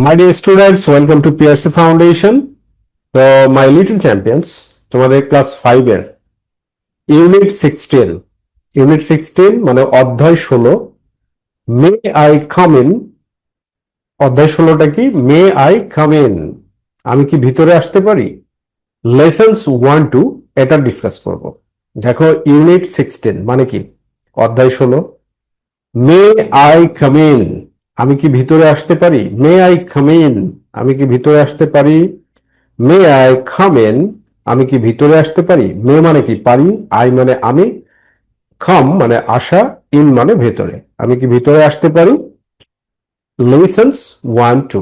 My dear students, welcome to PRC Foundation. So, my little champions, তোমাদের class five এর unit sixteen unit sixteen মানে অধ্যায় ষোলো। মে I come in অধ্যায় ষোলোটা কি? মে আই কাম ইন আমি কি ভিতরে আসতে পারি? লেসন্স ওয়ান টু এটা ডিসকাস করব। দেখো ইউনিট সিক্সটিন মানে কি? অধ্যায় ষোলো। মে আই কাম ইন আমি কি ভিতরে আসতে পারি? মে আই কাম ইন আমি কি ভিতরে আসতে পারি? মে আই কাম ইন আমি কি ভিতরে আসতে পারি? মে মানে কি পারি? আই মানে আমি। খাম মানে আসা ইন মানে ভেতরে। আমি কি ভিতরে আসতে পারি? লেসন্স ওয়ান টু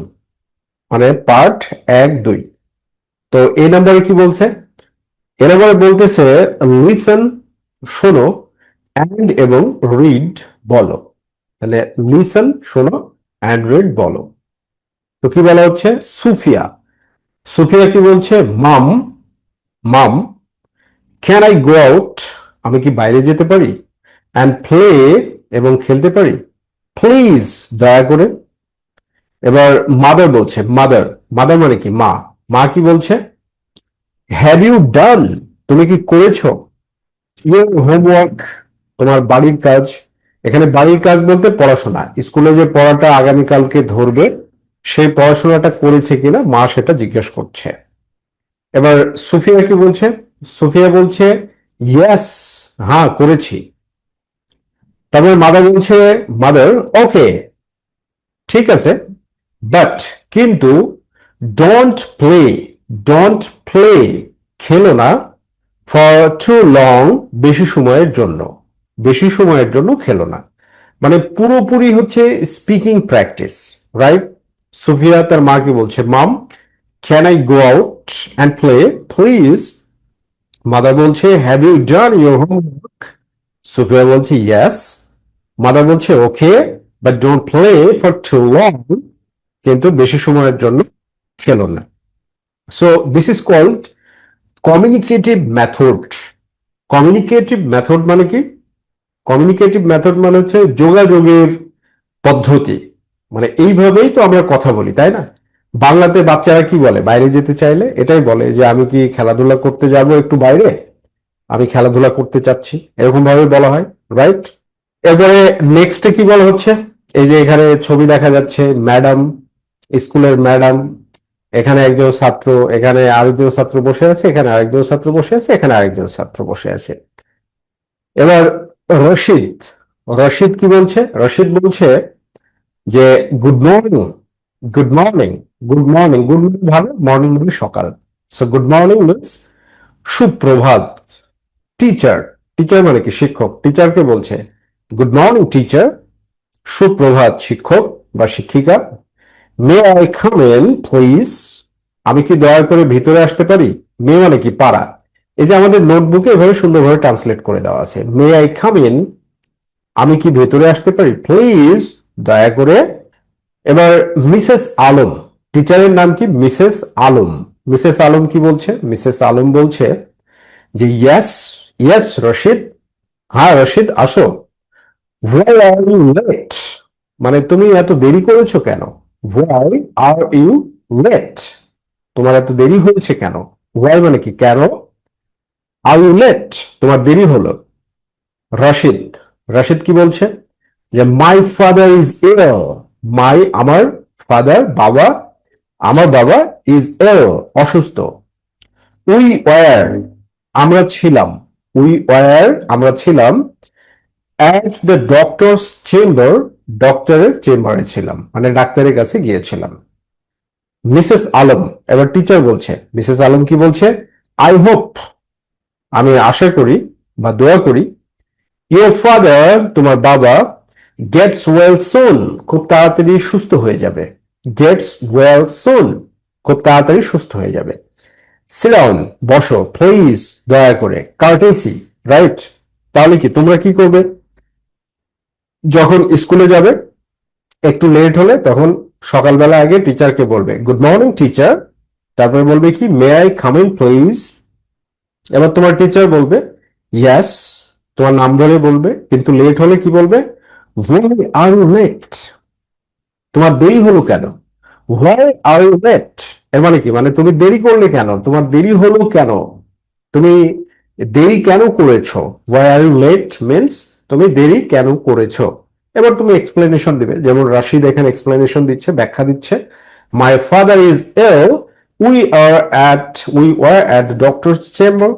মানে পার্ট এক, দুই। তো এই নাম্বারে কি বলছে? এ নাম্বারে বলতেছে লিসন শোনো অ্যান্ড এবং রিড বলো। তাহলে লিসন শোনো অ্যান্ড রিড বলো। তো কি বলা হচ্ছে? সুফিয়া। সুফিয়া কি বলছে? Mum mum can I go out আমি কি বাইরে যেতে পারি? অ্যান্ড প্লে এবং খেলতে পারি? প্লিজ দয়া করে। এবার মাদার বলছে মাদার মাদার মানে কি? মা। মা কি বলছে? হ্যাভ ইউ ডান তুমি কি করেছ? ইউর হোমওয়ার্ক তোমার বাড়ির কাজ এখানে বাড়ির কাজ বলতে পড়াশোনা। স্কুলে যে পড়াটা আগামীকালকে ধরবে সেই পড়াশোনাটা করেছে কিনা মা সেটা জিজ্ঞেস করছে। এবার সুফিয়া কি বলছে? সুফিয়া বলছে ইয়েস হ্যাঁ করেছি। তারপরে মাদার বলছে মাদার ওকে ঠিক আছে বাট কিন্তু ডোন্ট প্লে ডোন্ট প্লে খেলো না ফর টু লং বেশি সময়ের জন্য। বেশি সময়ের জন্য খেলো না। মানে পুরোপুরি হচ্ছে স্পিকিং প্র্যাকটিস রাইট সুফিয়া তার মাকে বলছে mum can I go out and play please mother বলছে have you done your homework Sufia বলছে ইয়েস মাদার বলছে okay but don't play for too long কিন্তু বেশি সময়ের জন্য খেলো না। So this is called communicative method communicative method মানে কি? কমিউনিকেটিভ মেথড মানে হচ্ছে যোগাযোগের পদ্ধতি। মানে এইভাবেই তো আমরা কথা বলি, তাই না? বাংলাতে বাচ্চারা কি বলে? বাইরে যেতে চাইলে এটাই বলে যে, আমি কি খেলাধুলা করতে যাব একটু বাইরে? আমি খেলাধুলা করতে চাচ্ছি। এরকম ভাবে বলা হয় রাইট এবারে নেক্সটে কি বলা হচ্ছে? এই যে এখানে ছবি দেখা যাচ্ছে ম্যাডাম স্কুলের ম্যাডাম এখানে একজন ছাত্র, এখানে আরেকজন ছাত্র বসে আছে, এখানে আরেকজন ছাত্র বসে আছে, এখানে আরেকজন ছাত্র বসে আছে। এবার রশিদ রশিদ কি বলছে? রশিদ বলছে যে good morning good morning good morning good morning ভালো মর্নিং মানে সকাল। সো গুড মর্নিং মিনস সুপ্রভাত টিচার টিচার মানে কি? শিক্ষক। টিচারকে বলছে গুড মর্নিং টিচার সুপ্রভাত শিক্ষক বা শিক্ষিকা may I come in please আমি কি দয়া করে ভিতরে আসতে পারি? মে মানে কি? পারা এই যে আমাদের নোটবুকে এভাবে সুন্দরভাবে ট্রান্সলেট করে দেওয়া আছে। মে আই কাম ইন আমি কি ভেতরে আসতে পারি? প্লিজ দয়া করে। এবার মিসেস আলম টিচারের নাম কি? মিসেস আলম মিসেস আলম কি বলছে? মিসেস আলম বলছে যে ইয়েস ইয়েস রশিদ হ্যাঁ রশিদ আসো। ওয়াই আর ইউ লেট মানে তুমি এত দেরি করেছ কেন? ওয়াই আর ইউ লেট তোমার এত দেরি হয়েছে কেন? ওয়াই মানে কি? কেন? আর ইউ লেট তোমার দেরি হলো। রশিদ রশিদ কি বলছে? যে মাই ফাদার ইজ ইল মাই আমার ফাদার বাবা, আমার বাবা ইজ ইল অসুস্থ। উই ওয়ার আমরা ছিলাম। উই ওয়ার আমরা ছিলাম। অ্যাট দ্য ডক্টরস চেম্বার ডক্টরের চেম্বারে ছিলাম। মানে ডাক্তারের কাছে গিয়েছিলাম। মিসেস আলম, এবার টিচার বলছে, মিসেস আলম কি বলছে? আই হোপ আমি আশা করি বা দোয়া করি ইয়োর ফাদার, তোমার বাবা গেটস ওয়েল সোন খুব তাড়াতাড়ি সুস্থ হয়ে যাবে। গেটস ওয়েল সোন খুব তাড়াতাড়ি সুস্থ হয়ে যাবে। সিরাউন বসো প্লিজ দয়া করে কার্টেসি রাইট তাহলে কি তোমরা কি করবে? যখন স্কুলে যাবে, একটু লেট হলে তখন সকালবেলা আগে টিচারকে বলবে গুড মর্নিং টিচার তারপরে বলবে কি may I come in please এবার তোমার টিচার বলবে ইয়াস তোমার নাম ধরে বলবে, কিন্তু লেট হলে কি বলবে? ওয়াই আর লেট তোমার দেরি হলো কেন? হোয়াই আর লেট এর মানে কি? মানে তুমি দেরি করলে কেন? তোমার দেরি হলো কেন? তুমি দেরি কেন করেছ? Why are you late means তুমি দেরি কেন করেছ? এবার তুমি এক্সপ্লেনেশন দিবে। যেমন রাশিদ এখানে এক্সপ্লেনেশন দিচ্ছে, ব্যাখ্যা দিচ্ছে my father is ill we are at we were at doctor chamber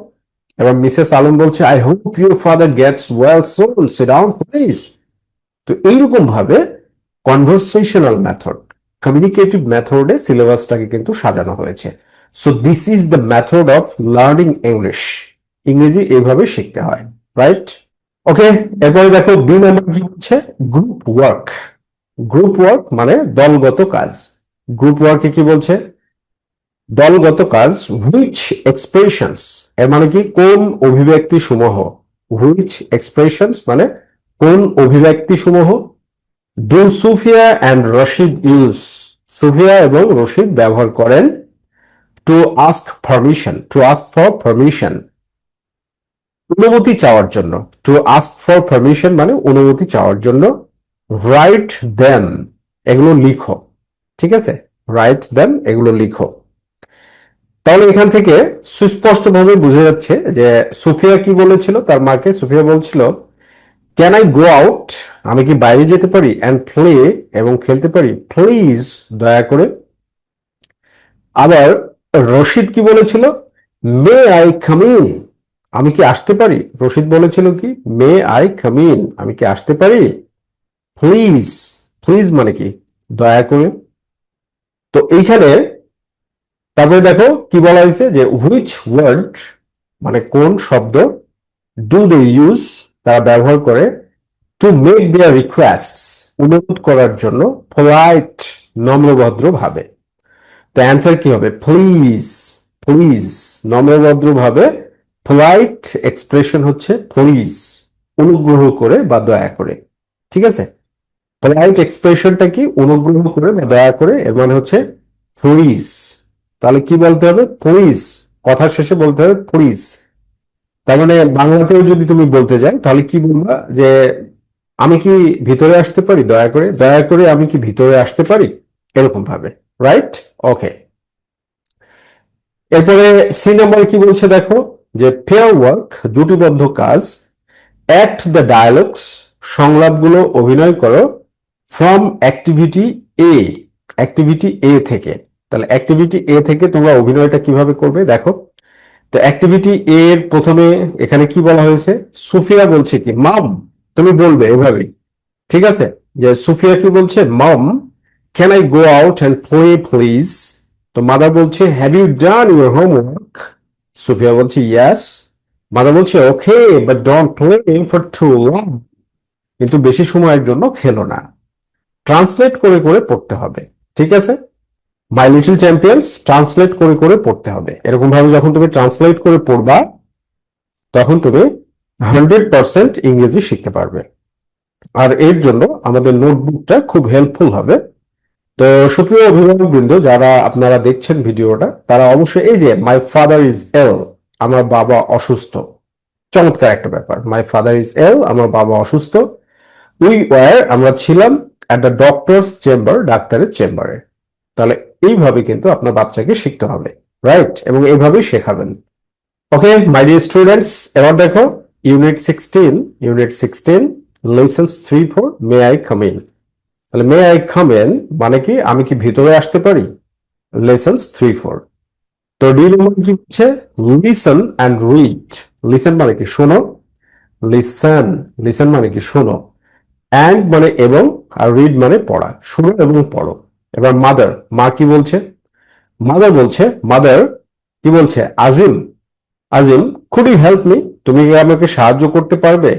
এবার মিসেস আলম বলছে I hope your father gets well soon sit down please তো এইরকম ভাবে কনভারসেশনাল মেথড কমিউনিকেটিভ মেথডে সিলেবাসটাকে কিন্তু সাজানো হয়েছে। So this is the method of learning English ইংরেজি এইভাবে শিখতে হয় রাইট ওকে এরপরে দেখো বি নাম্বার কি হচ্ছে? গ্রুপ ওয়ার্ক গ্রুপ ওয়ার্ক মানে দলগত কাজ। গ্রুপ ওয়ার্কে কি বলছে? দলগত কাজ হুইচ এক্সপ্রেশনস এর মানে কি? কোন অভিব্যক্তি সমূহ হুইচ এক্সপ্রেশনস মানে কোন অভিব্যক্তি সমূহ do Sufia and Rashid use Sufia এবং রশিদ ব্যবহার করেন to ask permission to ask for permission অনুমতি চাওয়ার জন্য। টু আস্ক ফর পারমিশন মানে অনুমতি চাওয়ার জন্য। রাইট দেন এগুলো লিখো। ঠিক আছে? রাইট দেন এগুলো লিখো। তাহলে এখান থেকে সুস্পষ্টভাবে বোঝা যাচ্ছে যে সুফিয়া কি বলেছিল, তার মাকে সুফিয়া বলছিল ক্যান আই গো আউট আমি কি বাইরে যেতে পারি? অ্যান্ড প্লে এবং খেলতে পারি? প্লিজ দয়া করে। আবার রশিদ কি বলেছিল? মে আই কামিন আমি কি আসতে পারি? রশিদ বলেছিল কি? মে আই কামিন আমি কি আসতে পারি? প্লিজ প্লিজ মানে কি? দয়া করে। তো এইখানে তারপরে দেখো কি বলা হয়েছে যে হুইচ ওয়ার্ড মানে কোন শব্দ ডু দে ইউজ তারা ব্যবহার করে টু মেক দেয়ার রিকোয়েস্ট অনুরোধ করার জন্য পোলাইট নম্রভদ্র ভাবে। তো অ্যান্সার কি হবে? প্লিজ প্লিজ নম্রভদ্র ভাবে পোলাইট এক্সপ্রেশন হচ্ছে প্লিজ অনুগ্রহ করে বা দয়া করে। ঠিক আছে? পোলাইট এক্সপ্রেশনটা কি? অনুগ্রহ করে বা দয়া করে, এর মানে হচ্ছে প্লিজ তাহলে কি বলতে হবে? প্লিজ কথা শেষে বলতে হবে প্লিজ তার মানে বাংলাতেও যদি তুমি বলতে যাই তাহলে কি বলবা? যে আমি কি ভিতরে আসতে পারি? দয়া করে দয়া করে আমি কি ভিতরে আসতে পারি? এরকম ভাবে রাইট ওকে এরপরে সি নাম্বার কি বলছে দেখো? যে ফেয়ার ওয়ার্ক জুটিবদ্ধ কাজ অ্যাক্ট দ্য ডায়ালগস সংলাপগুলো অভিনয় করো from activity A activity A থেকে। তাহলে অ্যাক্টিভিটি এ থেকে তোমরা অভিনয়টা কীভাবে করবে দেখো। তো অ্যাক্টিভিটি এ এর প্রথমে এখানে কি বলা হয়েছে? সুফিয়া বলছে কি, মাম, তুমি বলবে এভাবে ঠিক আছে? যে সুফিয়া কি বলছে? Mum can I go out and play please তো মাদার বলছে have you done your homework Sufia বলছে ইয়াস মাদার বলছে okay but don't play for too long কিন্তু বেশি সময়ের জন্য খেলো না। ট্রান্সলেট করে করে পড়তে হবে। ঠিক আছে? মাই লিটল চ্যাম্পিয়ন্স ট্রান্সলেট করে করে পড়তে হবে। এরকম ভাবে যখন তুমি ট্রান্সলেট করে পড়বা, তখন তুমি হান্ড্রেড পার্সেন্ট ইংরেজি শিখতে পারবে। আর এর জন্য আমাদের নোটবুকটা খুব হেল্পফুল হবে। তো সুপ্রিয় অভিভাবক বৃন্দ যারা আপনারা দেখছেন ভিডিওটা, তারা অবশ্যই এই যে মাই ফাদার ইজ এল আমার বাবা অসুস্থ। চমৎকার একটা ব্যাপার। মাই ফাদার ইজ এল আমার বাবা অসুস্থ। উই ওয়ার, আমরা ছিলাম অ্যাট দ্য ডক্টরস চেম্বার ডাক্তারের চেম্বারে তাহলে এইভাবে কিন্তু আপনার বাচ্চাকে শিখতে হবে রাইট এবং এইভাবেই শেখাবেন। ওকে মাই ডিয়ার স্টুডেন্টস এবার দেখো unit sixteen unit sixteen lessons three four may I come in তাহলে মে আই কাম ইন মানে কি, আমি কি ভিতরে আসতে পারি? লেসন্স থ্রি ফোর তো ডি নম্বর কি হচ্ছে? লিসন অ্যান্ড রিড লিসন মানে কি, শোনো। লিসন লিসন মানে কি, শোনো। অ্যান্ড মানে এবং, আর রিড মানে পড়া। শোনো এবং পড়ো। এবার মাদার মা কি বলছে? মাদার বলছে মাদার কি বলছে? Azim Azim could you help me তুমি কি আমাকে সাহায্য করতে পারবে?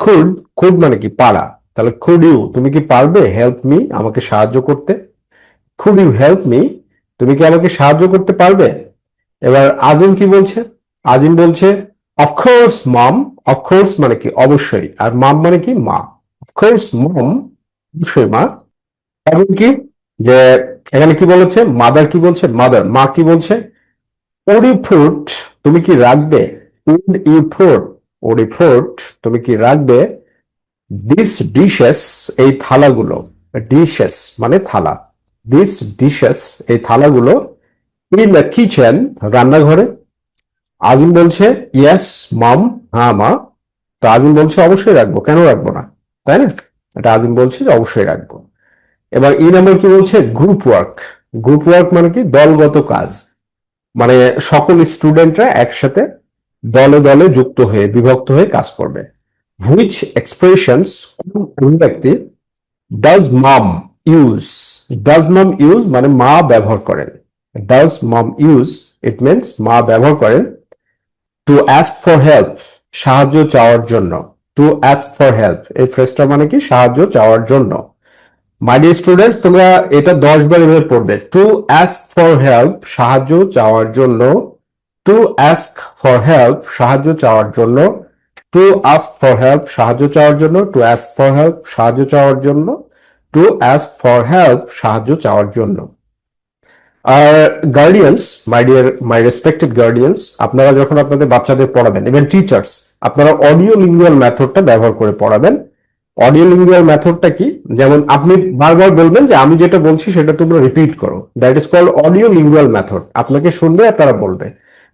খুড খুড মানে কি পারা? তাহলে খুড ইউ তুমি কি পারবে? হেল্প মি আমাকে সাহায্য করতে। খুড ইউ হেল্প মি তুমি কি আমাকে সাহায্য করতে পারবে? এবার আজিম কি বলছে? আজিম বলছে অফকোর্স মম অফকোর্স মানে কি? অবশ্যই। আর মাম মানে কি? মা। অফকোর্স মম অবশ্যই মা। এবং কি? যে এখানে কি বলেছে? মাদার কি বলছে? মাদার মা কি বলছে? ওডি ফ্রুট তুমি কি রাখবে? উড ইউ ফ্রুট তুমি কি রাখবে? দিস ডিশেস এই থালাগুলো ডিশেস মানে থালা। দিস ডিশেস এই থালাগুলো ইন দ্য কিচেন রান্নাঘরে। আজিম বলছে ইয়েস মাম হ্যাঁ মা। তো আজিম বলছে, অবশ্যই রাখব। কেন রাখব না? তাই না? এটা আজিম বলছে যে, অবশ্যই রাখব। এবার ই নাম্বার কি বলছে? গ্রুপ ওয়ার্ক গ্রুপ ওয়ার্ক মানে কি? দলগত কাজ। মানে সকল স্টুডেন্টরা একসাথে দলে দলে যুক্ত হয়ে, বিভক্ত হয়ে কাজ করবে। হুইচ এক্সপ্রেশনস ব্যক্তি does mum use does mum use মানে মা ব্যবহার করেন। Does mum use it means মা ব্যবহার করেন টু অ্যাস্ক ফর হেল্প সাহায্য চাওয়ার জন্য। টু অ্যাস্ক ফর হেল্প এই ফ্রেজটা মানে কি? সাহায্য চাওয়ার জন্য। মাই ডিয়ার স্টুডেন্টস তোমরা এটা দশ বার এভাবে পড়বে। টু অ্যাস্ক ফর হেল্প সাহায্য চাওয়ার জন্য। টু অ্যাস্ক ফর হেল্প সাহায্য চাওয়ার জন্য। টু আস্ক ফর হেল্প সাহায্য চাওয়ার জন্য। টু অ্যাস্ক ফর হেল্প সাহায্য চাওয়ার জন্য। টু অ্যাস্ক ফর হেল্প সাহায্য চাওয়ার জন্য। আর guardians my dear my respected guardians আপনারা যখন আপনাদের বাচ্চাদের পড়াবেন ইভেন টিচার্স আপনারা অডিও লিঙ্গুয়াল মেথডটা ব্যবহার করে পড়াবেন। অডিও লিঙ্গুয়াল মেথডটা কি? যেমন আপনি বারবার বলবেন যে আমি যেটা বলছি সেটা তোমরা রিপিট করো। That is called audio lingual method আপনাকে শুনবে আর তারা বলবে।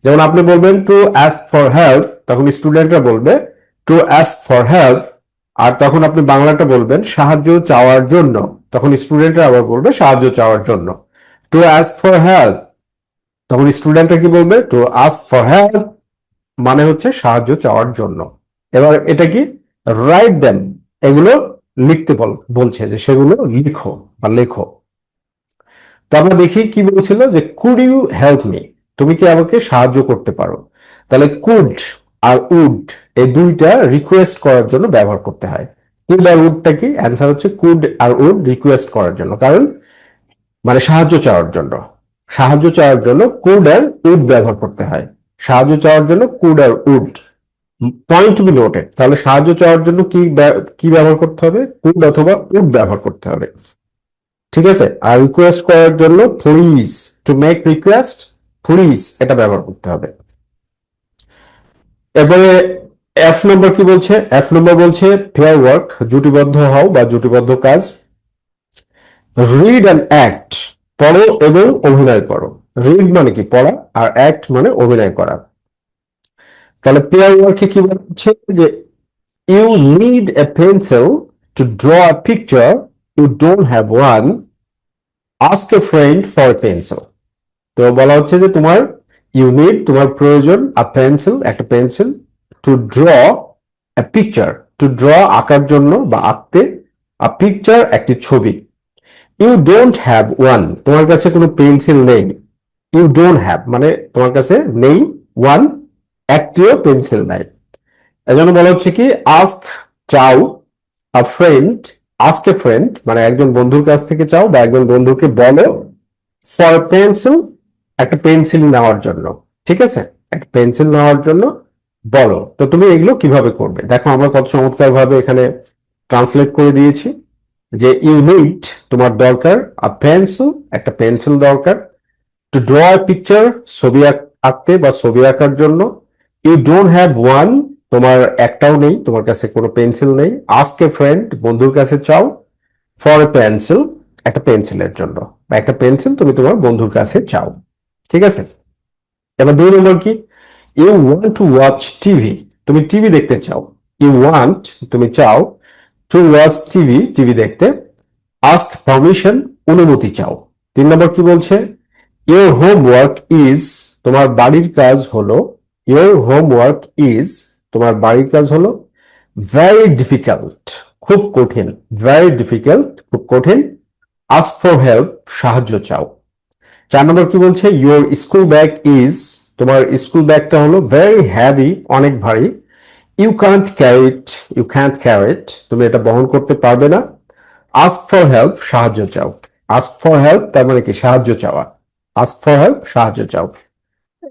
যেমন আপনি বলবেন টু অ্যাস্ক ফর হেল্প তখন স্টুডেন্টরা বলবে টু অ্যাস্ক ফর হেল্প আর তখন আপনি বাংলাটা বলবেন, সাহায্য চাওয়ার জন্য। তখন স্টুডেন্টরা আবার বলবে, সাহায্য চাওয়ার জন্য। টু অ্যাস্ক ফর হেল্প তখন স্টুডেন্টরা কি বলবে টু আস্ক ফর হেল্প মানে হচ্ছে সাহায্য চাওয়ার জন্য। এবার এটা কি? রাইট দেম এগুলো লিখতে বল, বলছে যে সেগুলো লিখো বা লেখো। তো আমরা দেখি কি বলছিল যে কুড ইউ হেল্প মি তুমি কি আমাকে সাহায্য করতে পারো? তাহলে কুড আর উড এই দুইটা রিকোয়েস্ট করার জন্য ব্যবহার করতে হয়। কুড আর উডটা কি? অ্যান্সার হচ্ছে কুড আর উড রিকোয়েস্ট করার জন্য। কারণ মানে সাহায্য চাওয়ার জন্য। সাহায্য চাওয়ার জন্য কুড আর উড ব্যবহার করতে হয়। সাহায্য চাওয়ার জন্য কুড আর উড পয়েন্ট বি নোটেড তাহলে সাহায্য চাওয়ার জন্য কি কি ব্যবহার করতে হবে? কুড অথবা উড ব্যবহার করতে হবে। ঠিক আছে? আর রিকোয়েস্ট করার জন্য please to make request please এটা ব্যবহার করতে হবে। এরপরে এফ নম্বর কি বলছে? এফ নম্বর বলছে ফেয়ার ওয়ার্ক জুটিবদ্ধ হও বা জুটিবদ্ধ কাজ। রিড অ্যান্ড অ্যাক্ট পড়ো এবং অভিনয় করো। রিড মানে কি? পড়া, আর অ্যাক্ট মানে অভিনয় করা। তাহলে পেয়ার ওয়ার্কে কি বলছে যে you need a pencil to draw a picture you don't have one ask a friend for pencil তো বলা হচ্ছে যে তোমার ইউ নিড তোমার প্রয়োজন আ পেন্সিল একটা pencil to draw a picture to draw আঁকার জন্য বা আঁকতে আ পিকচার একটি ছবি। ইউ ডোন্ট হ্যাভ ওয়ান তোমার কাছে কোনো পেন্সিল নেই। ইউ ডোন্ট হ্যাভ মানে তোমার কাছে নেই ওয়ান একটিও পেন্সিল নাই এজন্য বলা হচ্ছে কি আস্ক চাও a friend ask a friend মানে একজন বন্ধুর কাছ থেকে চাও বা একজন বন্ধুকে বলো ফর পেন্সিল একটা পেন্সিল নেওয়ার জন্য। ঠিক আছে? একটা পেন্সিল নেওয়ার জন্য বলো। তো তুমি এগুলো কীভাবে করবে? দেখো, আমরা কত চমৎকার ভাবে এখানে ট্রান্সলেট করে দিয়েছি যে ইউ নিড তোমার দরকার আ পেন্সিল একটা পেন্সিল দরকার টু ড্র পিকচার ছবি আঁক- আঁকতে বা ছবি আঁকার জন্য ইউ ডোন্ট হ্যাভ ওয়ান তোমার একটাও নেই, তোমার কাছে কোনো পেন্সিল নেই। আস্ক এ ফ্রেন্ড বন্ধুর কাছে চাও ফর এ পেন্সিল একটা পেন্সিলের জন্য। বা একটা পেন্সিল তুমি তোমার বন্ধুর কাছে চাও। ঠিক আছে? এবার দুই নম্বর কি? You want to watch TV তুমি টিভি দেখতে চাও। ইউ ওয়ান্ট তুমি চাও টু ওয়াচ টিভি টিভি দেখতে। আস্ক পারমিশন অনুমতি চাও। তিন নম্বর কি বলছে? ইউর হোমওয়ার্ক ইজ তোমার বাড়ির কাজ হলো ইউর হোমওয়ার্ক ইজ তোমার বাড়ির কাজ হলো ভেরি ডিফিকাল্ট খুব কঠিন ভেরি ডিফিকাল্ট খুব কঠিন আস্ক ফর হেল্প সাহায্য চাও। চার নম্বর কি বলছে? ইউর স্কুল ব্যাগ ইজ তোমার স্কুল ব্যাগটা হলো ভেরি হ্যাভি অনেক ভারী। You can't carry it you can't carry it তুমি এটা বহন করতে পারবে না। আস্ক ফর হেল্প সাহায্য চাও। আস্ক ফর হেল্প তার মানে কি? সাহায্য চাওয়া। আস্ক ফর হেল্প সাহায্য চাও।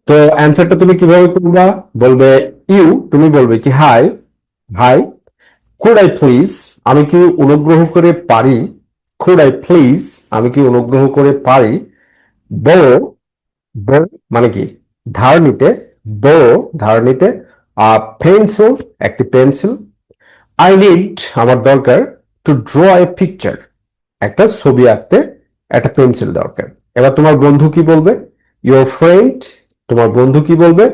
তো অ্যান্সারটা তুমি কীভাবে করবা? বলবে, ইউ তুমি বলবে কি, hi hi could I please আমি কি অনুগ্রহ করে পারি কুড আই প্লিজ আমি কি অনুগ্রহ করে পারি বো বো মানে কি ধার নিতে বো ধার নিতে পেন্সিল একটি পেন্সিল, আই নিড আমার দরকার, টু ড্র এ পিকচার একটা ছবি আঁকতে একটা পেন্সিল দরকার। এবার তোমার বন্ধু কি বলবে ইউর ফ্রেন্ড তোমার বন্ধু কি বলবে?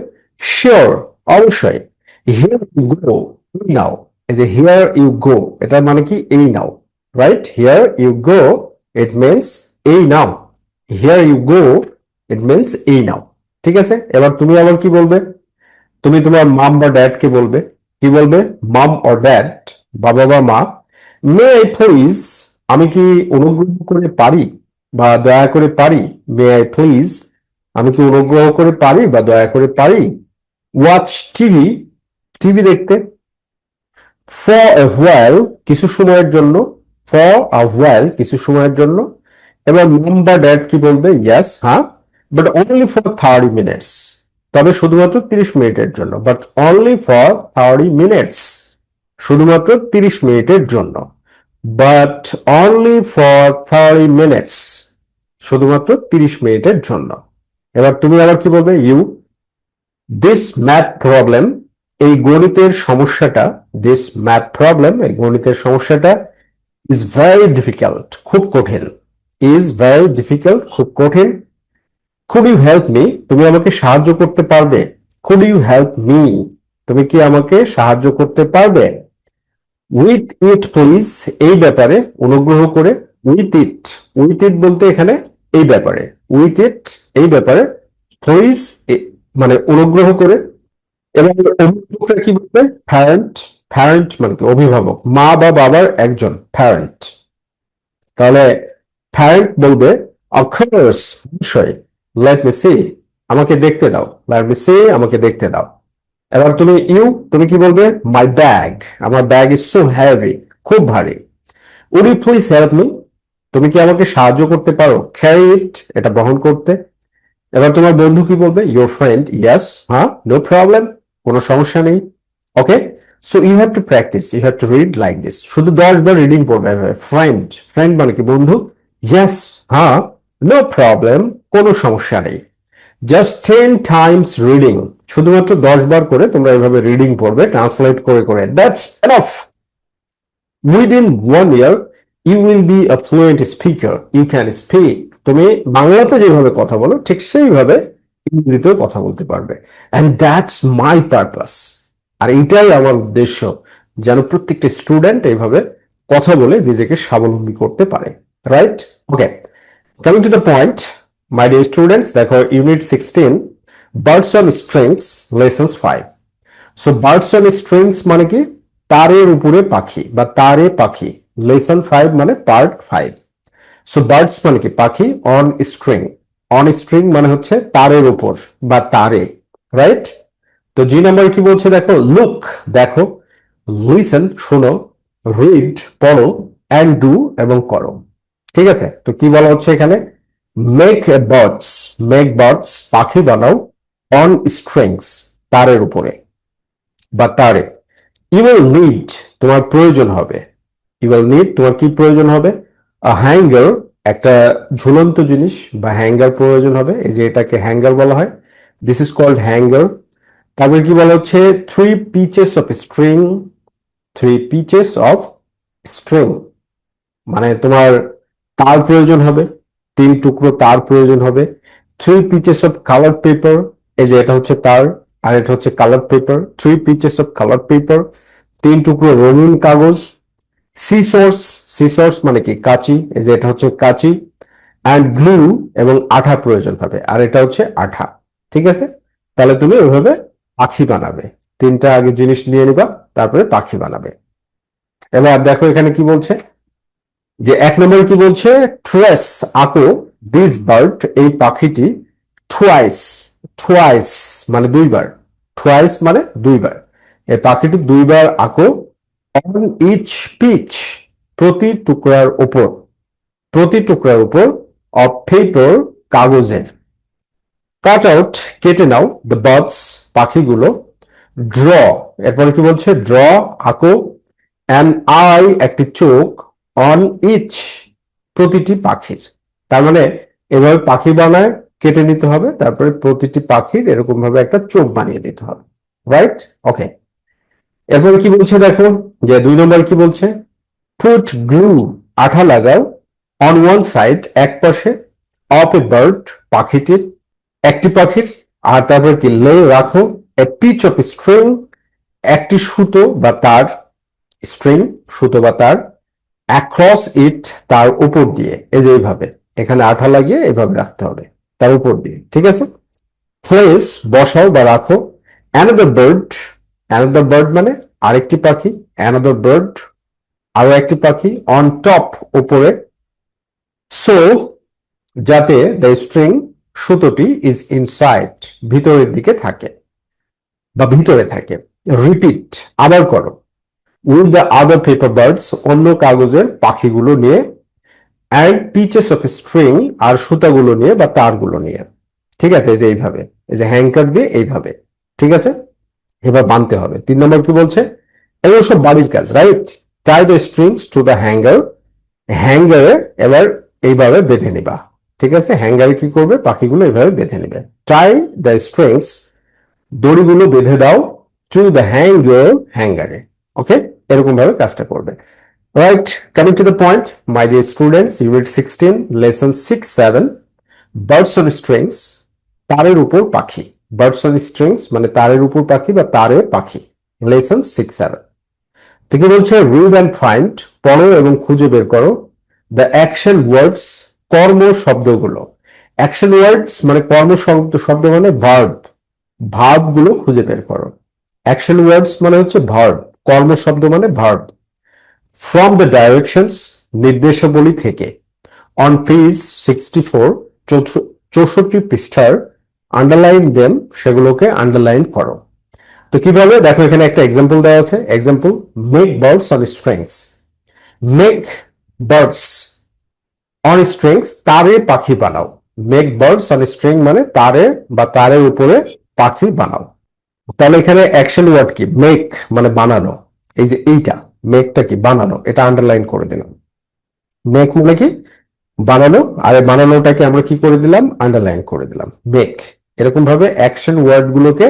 শিওর অবশ্যই। হিয়ার ইউ গো এই নাও। এই যে হিয়ার ইউ গো এটা মানে কি? এই নাও right here you go it means এই নাও। Here you go it means এই নাও। ঠিক আছে? এবার তুমি আবার কি বলবে? তুমি তোমার মাম বা ড্যাড কে বলবে। কি বলবে? মাম অর ড্যাড বাবা বা মা। মে আই প্লিজ আমি কি অনুগ্রহ করে পারি বা দয়া করে পারি? মে আই প্লিজ আমি কি অনুগ্রহ করে পারি বা দয়া করে পারি? ওয়াচ টিভি টিভি দেখতে। ফর এ কিছু সময়ের জন্য। ফর আ কিছু সময়ের জন্য। এবার মম বা ড্যাড কি বলবে? ইয়েস হ্যাঁ। But only for thirty minutes তবে শুধুমাত্র তিরিশ মিনিটের জন্য। But only for thirty minutes শুধুমাত্র তিরিশ মিনিটের জন্য। But only for thirty minutes শুধুমাত্র তিরিশ মিনিটের জন্য। এবার তুমি আবার কি বলবে? ইউ দিস ম্যাথ প্রবলেম এই গণিতের সমস্যাটা দিস ম্যাথ প্রবলেম এই গণিতের সমস্যাটা ইজ ভেরি ডিফিকাল্ট খুব কঠিন। ইজ ভেরি ডিফিকাল্ট খুব কঠিন। কুড ইউ হেল্প মি তুমি আমাকে সাহায্য করতে পারবে। কুড ইউ হেল্প মি তুমি কি আমাকে সাহায্য করতে পারবে? উইথ ইট প্লিজ এই ব্যাপারে অনুগ্রহ করে উইথ ইট উইথ ইট বলতে এখানে এই ব্যাপারে। উইথ ইট এই ব্যাপারে প্লিজ মানে অনুগ্রহ করে এবং অভিভাবকরা কি বলবে? প্যারেন্ট প্যারেন্ট মানে কি? অভিভাবক, মা বা বাবার একজন প্যারেন্ট তাহলে প্যারেন্ট বলবে অফকোর্স অবশ্যই। লেট মি সি আমাকে দেখতে দাও। লেট মি সি আমাকে দেখতে দাও। এবার তুমি ইউ তুমি কি বলবে? মাই ব্যাগ আমার ব্যাগ ইজ সো হেভি খুব ভারী। Would you please help me তুমি কি আমাকে সাহায্য করতে পারো? ক্যারি ইট এটা বহন করতে। এবার তোমার বন্ধু কি বলবে? ইউর ফ্রেন্ড ইয়াস হ্যাঁ নো প্রবলেম কোনো সমস্যা নেই okay so you have to practice you have to read like this শুধু দশ বার রিডিং পড়বে ফ্রেন্ড ফ্রেন্ড মানে কি বন্ধু? ইয়াস হ্যাঁ নো প্রবলেম কোনো সমস্যা নেই। জাস্ট টেন টাইমস রিডিং শুধুমাত্র দশ বার করে তোমরা এভাবে রিডিং পড়বে ট্রান্সলেট করে করে। That's enough within one year you will be a fluent speaker you can speak তুমি বাংলাতে যেভাবে কথা বলো, ঠিক সেইভাবে ইংরেজিতেও কথা বলতে পারবে। অ্যান্ড দ্যাটস মাই পারপাস আর এটাই আমার উদ্দেশ্য, যেন প্রত্যেকটা স্টুডেন্ট এইভাবে কথা বলে নিজেকে স্বাবলম্বী করতে পারে। Right okay coming to the point my dear students দেখো unit sixteen birds on strings lessons five so birds on strings মানে কি? তারের উপরে পাখি বা তারে পাখি। লেসন ফাইভ মানে পার্ট ফাইভ সো বার্ডস মানে কি? পাখি অন স্ট্রিং অন স্ট্রিং মানে হচ্ছে তারের উপর বা তারে রাইট তো জি নাম্বার কি বলছে দেখো? লুক দেখো। লিসেন শোনো। রিড পড়ো। অ্যান্ড ডু এবং করো। ঠিক আছে? তো কি বলা হচ্ছে এখানে? মেক বার্ডস মেক বার্ডস পাখি বানাও অন স্ট্রিংস তারের উপরে বা তারে। ইউ উইল নিড তোমার প্রয়োজন হবে। ইউ নিড তোমার কি প্রয়োজন হবে? হ্যাঙ্গার একটা ঝুলন্ত জিনিস বা হ্যাঙ্গার প্রয়োজন হবে, এই যে এটাকে হ্যাঙ্গার বলা হয় দিস ইজ কল্ড হ্যাঙ্গার তারপরে কি বলা হচ্ছে? Three pieces of string three pieces of string মানে তোমার তার প্রয়োজন হবে, তিন টুকরো তার প্রয়োজন হবে। Three pieces of colour paper এই যে এটা হচ্ছে তার, আর এটা হচ্ছে colour paper three pieces of colour paper তিন টুকরো রঙিন কাগজ। সিসোর্স সিসোর্স মানে কি? কাঁচি, এই যে এটা হচ্ছে কাঁচি অ্যান্ড গ্লু এবং আঠা প্রয়োজন হবে, আর এটা হচ্ছে আঠা, ঠিক আছে? তাহলে তুমি ওইভাবে পাখি বানাবে, তিনটা আগে জিনিস নিয়ে নিবা, তারপরে পাখি বানাবে। এবার দেখো এখানে কি বলছে? যে এক নম্বরে কি বলছে? ট্রেস আকো দিস বার্ড এই পাখিটি টুয়াইস টুয়াইস মানে দুইবার টুয়াইস মানে দুইবার, এই পাখিটি দুইবার আকো অন ইচ পিচ প্রতি টুকরার উপর, প্রতি টুকরার উপর অফ পেপার কাগজের। কাট আউট কেটে নাও দ্য বার্ডস পাখিগুলো। ড্র এরপরে কি বলছে? ড্র আঁকো। অ্যান আই একটি চোখ অন ইচ প্রতিটি পাখির। তার মানে এভাবে পাখি বানায়, কেটে নিতে হবে, তারপরে প্রতিটি পাখির এরকম ভাবে একটা চোখ বানিয়ে দিতে হবে। রাইট ওকে এরপরে কি বলছে দেখো? যে দুই নম্বর কি বলছে? ফুট গ্লু আঠা লাগাও অন ওয়ান সাইড এক পাশে অফ এ বার্ড পাখিটির, একটি পাখির, আর তারপর কি, লে রাখো এ পিচ অফ স্ট্রিং একটি সুতো বা তার স্ট্রিং সুতো বা তার অ্যাক্রস ইট তার উপর দিয়ে, এই যে এইভাবে, এখানে আঠা লাগিয়ে এভাবে রাখতে হবে, তার উপর দিয়ে, ঠিক আছে? প্লেস বসাও বা রাখো অ্যানাদার বার্ড অ্যানাদার বার্ড মানে আরেকটি পাখি অ্যানাদার বার্ড আরও একটি পাখি অন টপ উপরে। সো যাতে দ্য স্ট্রিং সুতোটি ইজ ইনসাইড ভিতরের দিকে থাকে বা ভিতরে থাকে। রিপিট আবার করো। With the other paper birds অন্য কাগজের পাখিগুলো নিয়ে অ্যান্ড পিচেস অফ স্ট্রিং আর সুতাগুলো নিয়ে বা তারগুলো নিয়ে। ঠিক আছে, এই যে এইভাবে, এই যে হ্যাঙ্কার দিয়ে এইভাবে। ঠিক আছে? এবার বানতে হবে। তিন নম্বর কি বলছে? এগুলো সব বাড়ির কাজ right tie the strings to the hanger হ্যাঙ্গারে এবার এইভাবে বেঁধে নিবা। ঠিক আছে? হ্যাঙ্গারে কি করবে? পাখিগুলো এইভাবে বেঁধে নেবে। টাই দ্য স্ট্রিংস দড়িগুলো বেঁধে দাও টু দ্য হ্যাঙ্গার হ্যাঙ্গারে ওকে এরকম ভাবে কাজটা করবে। Right coming to the point my dear students unit sixteen lesson six seven birds on strings তারের উপর পাখি। বার্ডস অন স্ট্রিংস মানে তারের উপর পাখি বা তারে পাখি। লেসন সিক্স সেভেন কি বলছে রিড অ্যান্ড ফাইন্ড পড়ো এবং খুঁজে বের করো। দ্য অ্যাকশন ওয়ার্ডস কর্ম শব্দগুলো। অ্যাকশন ওয়ার্ডস মানে কর্ম শব্দ শব্দ মানে ভার্ব ভার্বগুলো খুঁজে বের করো। অ্যাকশন ওয়ার্ডস মানে হচ্ছে ভার্ব কর্ম শব্দ মানে ভার্ব ফ্রম দ্য ডাইরেকশনস নির্দেশাবলী থেকে। অন পেজ সিক্সটি ফোর চৌষট্টি পৃষ্ঠার আন্ডারলাইন দেম সেগুলোকে আন্ডারলাইন করো। তো কীভাবে দেখো এখানে একটা এক্সাম্পল দেওয়া আছে। Example make birds on strings make birds on strings তারে পাখি বানাও। মেক বার্ডস অন স্ট্রিং মানে তারে বা তারের উপরে পাখি বানাও। তাহলে এখানে অ্যাকশন ওয়ার্ড কি? মেক মানে বানানো। এই যে এইটা মেকটা কি? বানানো। এটা আন্ডারলাইন করে দিলাম। মেক মানে কি? বানানো। আর বানানোটাকে আমরা কি করে দিলাম? আন্ডারলাইন করে দিলাম। মেক এরকম ভাবে অ্যাকশন ওয়ার্ড গুলোকে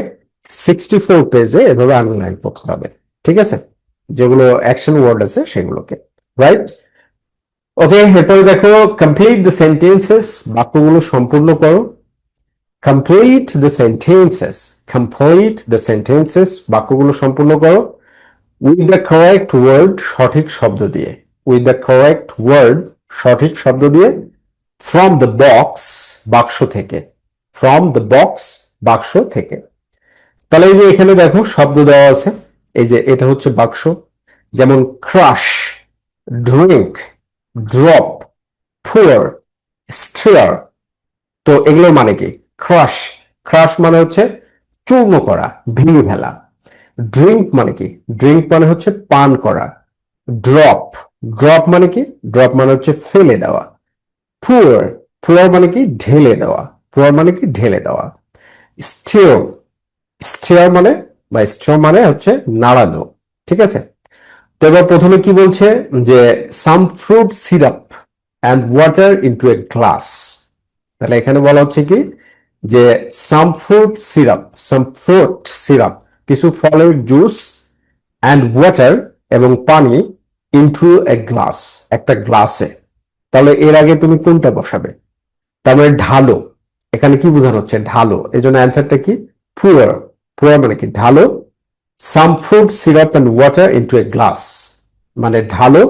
সিক্সটি ফোর পেজে এভাবে আন্ডারলাইন করতে হবে, ঠিক আছে? যেগুলো অ্যাকশন ওয়ার্ড আছে সেগুলোকে রাইট ওকে এরপরে দেখো কমপ্লিট দ্য সেন্টেন্সেস বাক্যগুলো সম্পূর্ণ করো। Complete the sentences complete the sentences বাক্যগুলো সম্পূর্ণ করো। উইথ দ্য কারেক্ট ওয়ার্ড সঠিক শব্দ দিয়ে। উইথ দ্য কারেক্ট ওয়ার্ড সঠিক শব্দ দিয়ে। ফ্রম দ্য বক্স বাক্স থেকে। ফ্রম দ্য বক্স বাক্স থেকে। তাহলে এই যে এখানে দেখো শব্দ দেওয়া আছে। এই যে এটা হচ্ছে বাক্স। যেমন crush drink drop pour stir তো এগুলোর মানে কি? ক্রাশ ক্রাশ মানে হচ্ছে চূর্ণ করা, ভেঙে ফেলা। ড্রিঙ্ক মানে কি? ড্রিঙ্ক মানে হচ্ছে পান করা। ড্রপ ড্রপ মানে কি? ড্রপ মানে হচ্ছে ফেলে দেওয়া। ফুয়ার ফুয়ার মানে কি? ঢেলে দেওয়া। ফুয়ার মানে কি? ঢেলে দেওয়া। স্টিয়ার স্টিয়ার মানে বা স্টিয়ার মানে হচ্ছে নাড়ানো, ঠিক আছে? তো এবার প্রথমে কি বলছে? যে some fruit syrup and water into a glass তাহলে এখানে বলা হচ্ছে কি? যে some fruit syrup some fruit syrup কিছু ফলের জুস অ্যান্ড ওয়াটার এবং পানি ইনটু এ গ্লাস একটা গ্লাসে তাহলে এর আগে তুমি কোনটা বসাবে? তারপরে ঢালো। এখানে কি বোঝানো হচ্ছে? ঢালো। এই জন্য অ্যান্সারটা কি? পুয়ার পুয়ার মানে কি? ঢালো some fruit syrup and water into a glass মানে ঢালো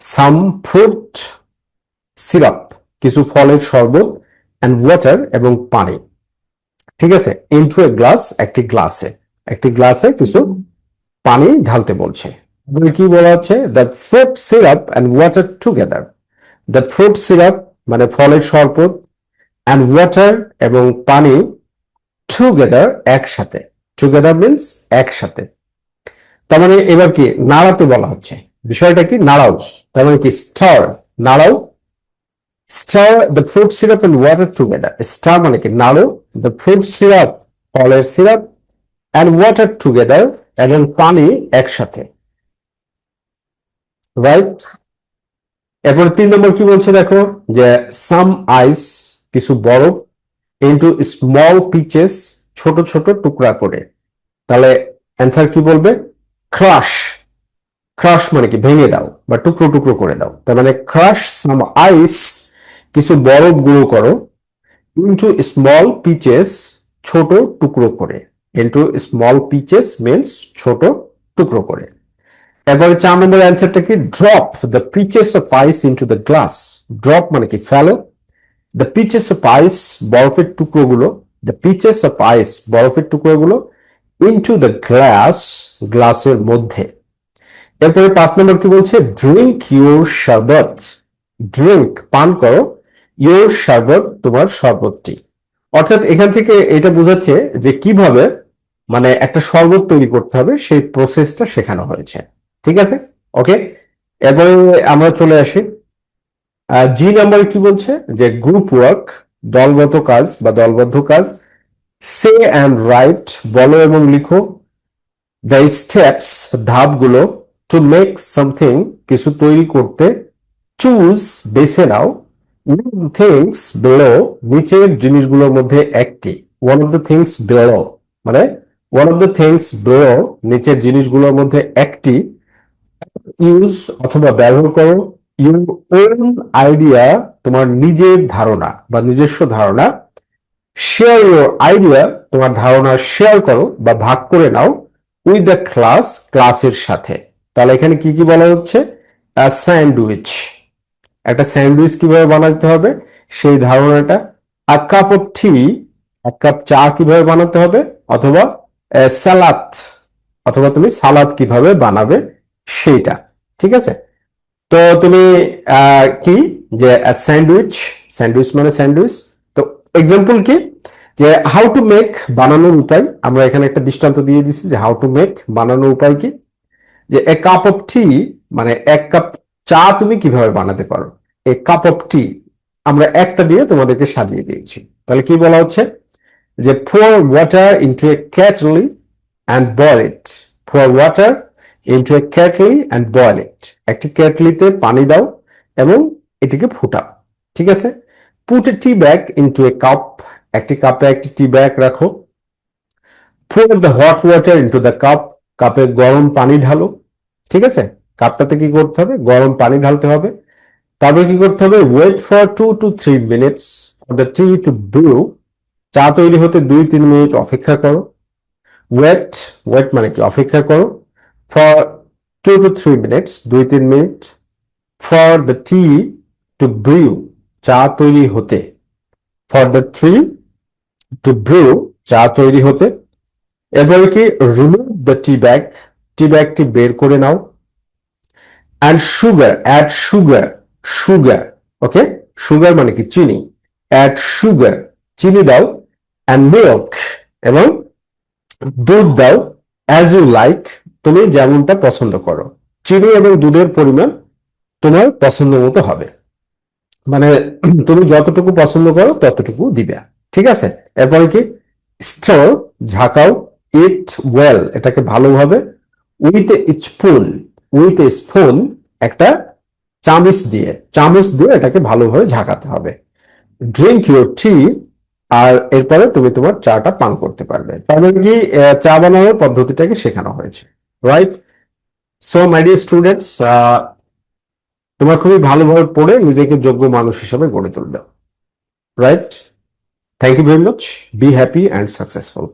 সাম ফ্রুট সিরাপ কিছু ফলের শরবত অ্যান্ড ওয়াটার এবং পানি, ঠিক আছে? ইনটু এ গ্লাস একটি গ্লাসে একটি গ্লাসে কিছু পানি ঢালতে বলছে। কি বলা হচ্ছে? The fruit syrup and water together the fruit syrup মানে ফলের শরবত অ্যান্ড ওয়াটার এবং পানি টুগেদার একসাথে। টুগেদার মিনস একসাথে। তার মানে এবার কি? নাড়াতে বলা হচ্ছে। বিষয়টা কি? নাড়াও। তার মানে কি? Stir নাড়াও। Stir the fruit syrup and water together stir মানে কি? নাড়ো। দ্য ফ্রুট সিরাপ ফলের সিরাপ অ্যান্ড ওয়াটার টুগেদার এবং পানি একসাথে। রাইট এরপর তিন নম্বর কি বলছে দেখো? যে সাম আইস কিছু বরফ ইন্টু স্মল পিচেস ছোট ছোট টুকরা করে। তাহলে অ্যান্সার কি বলবে? ক্রাশ ক্রাশ মানে কি? ভেঙে দাও বা টুকরো টুকরো করে দাও। তার মানে ক্রাশ সাম আইস কিছু বরফ গুঁড়ো করো ইনটু স্মল পিচেস ছোট টুকরো করে। ইনটু স্মল পিচেস মিনস ছোট টুকরো করে। এরপরে চার নম্বর অ্যান্সারটা কি? Drop the pieces of ice into the glass drop মানে কি? ফেলো। দ্য পিচেস অফ আইস বরফের টুকরোগুলো দ্য পিচেস অফ আইস বরফের টুকরোগুলো ইনটু দ্য গ্লাস গ্লাসের মধ্যে। এরপরে পাঁচ নম্বর কি বলছে? ড্রিঙ্ক ইউর শরবত ড্রিঙ্ক পান করো। ইউর শরবত তোমার শরবতটি। অর্থাৎ এখান থেকে এটা বোঝাচ্ছে যে কীভাবে মানে একটা শরবত তৈরি করতে হবে, সেই প্রসেসটা শেখানো হয়েছে। ঠিক আছে? ওকে এরপরে আমরা চলে আসি। জি নাম্বার কি বলছে? যে গ্রুপ ওয়ার্ক দলগত কাজ বা দলবদ্ধ কাজ, সে অ্যান্ড রাইট বলো এবং লিখো দ্য স্টেপস ধাপগুলো টু মেক সামথিং কিছু তৈরি করতে চুজ বেছে নাও থিংস বিলো নিচের জিনিসগুলোর মধ্যে একটি one of the things below মানে one of the things below নিচের জিনিসগুলোর মধ্যে একটি ইউজ অথবা ব্যবহার করো ইউর ওন আইডিয়া তোমার নিজের ধারণা বা নিজস্ব ধারণা শেয়ার ইউর আইডিয়া তোমার ধারণা শেয়ার করো বা ভাগ করে নাও উইথ দ্য ক্লাস ক্লাসের সাথে। তাহলে এখানে কি কি বলা হচ্ছে? স্যান্ডউইচ একটা স্যান্ডউইচ কীভাবে বানাতে হবে? সেই ধারণাটা আ কাপ অফ টি এক কাপ চা কীভাবে বানাতে হবে? অথবা সালাদ অথবা তুমি সালাদ কীভাবে বানাবে সেইটা। ঠিক আছে? তো তুমি কি? যে স্যান্ডউইচ স্যান্ডউইচ মানে স্যান্ডউইচ। তো এক্সাম্পল কি? যে হাউ টু মেক বানানোর উপায়। আমরা এখানে একটা দৃষ্টান্ত দিয়ে দিছি যে হাউ টু মেক বানানোর উপায় কি? যে এ কাপ অফ টি মানে এক কাপ চা তুমি কীভাবে বানাতে পারো? এ কাপ অফ টি আমরা একটা দিয়ে তোমাদেরকে সাজিয়ে দিয়েছি। তাহলে কি বলা হচ্ছে? যে pour water into a kettle and boil it pour water into a kettle and boil it একটি ক্যাটলিতে পানি দাও এবং এটিকে ফুটাও। ঠিক আছে? Put a tea bag into a cup একটি কাপে একটি টি ব্যাগ রাখো। Pour the hot water into the cup কাপে গরম পানি ঢালো। ঠিক আছে? কাপটাতে কি করতে হবে? গরম পানি ঢালতে হবে। তারপরে কি করতে হবে? Wait for two to three minutes for the tea to brew চা তৈরি হতে দুই, তিন মিনিট অপেক্ষা করো। ওয়েট ওয়েট মানে কি? অপেক্ষা করো। For two to three minutes দুই তিন minute for the tea to brew চা তৈরি হতে। For the tea to brew চা তৈরি হতে। এরপরে কি remove the tea bag tea ব্যাগটি বের করে নাও। And sugar add sugar sugar okay sugar মানে কি, চিনি। অ্যাড সুগার চিনি দাও অ্যান্ড মিল্ক এবং দুধ দাও অ্যাজ ইউ লাইক তুমি যেমনটা পছন্দ করো। চিনি এবং দুধের পরিমাণ তোমার পছন্দ মতো হবে। মানে তুমি যতটুকু পছন্দ করো ততটুকু দিবে। ঠিক আছে? এরপরে কি? স্টোর, ঝাঁকাও, ইট ওয়েল, এটাকে ভালোভাবে with a spoon, with a spoon একটা চামচ দিয়ে চামচ দিয়ে এটাকে ভালোভাবে ঝাঁকাতে হবে। ড্রিঙ্ক ইউর টি আর এরপরে তুমি তোমার চাটা পান করতে পারবে। তারপরে কি চা বানানোর পদ্ধতিটাকে শেখানো হয়েছে। Right so my dear students তোমার খুবই ভালোভাবে পড়ে নিজেকে যোগ্য মানুষ হিসেবে গড়ে তুলবে right thank you very much be happy and successful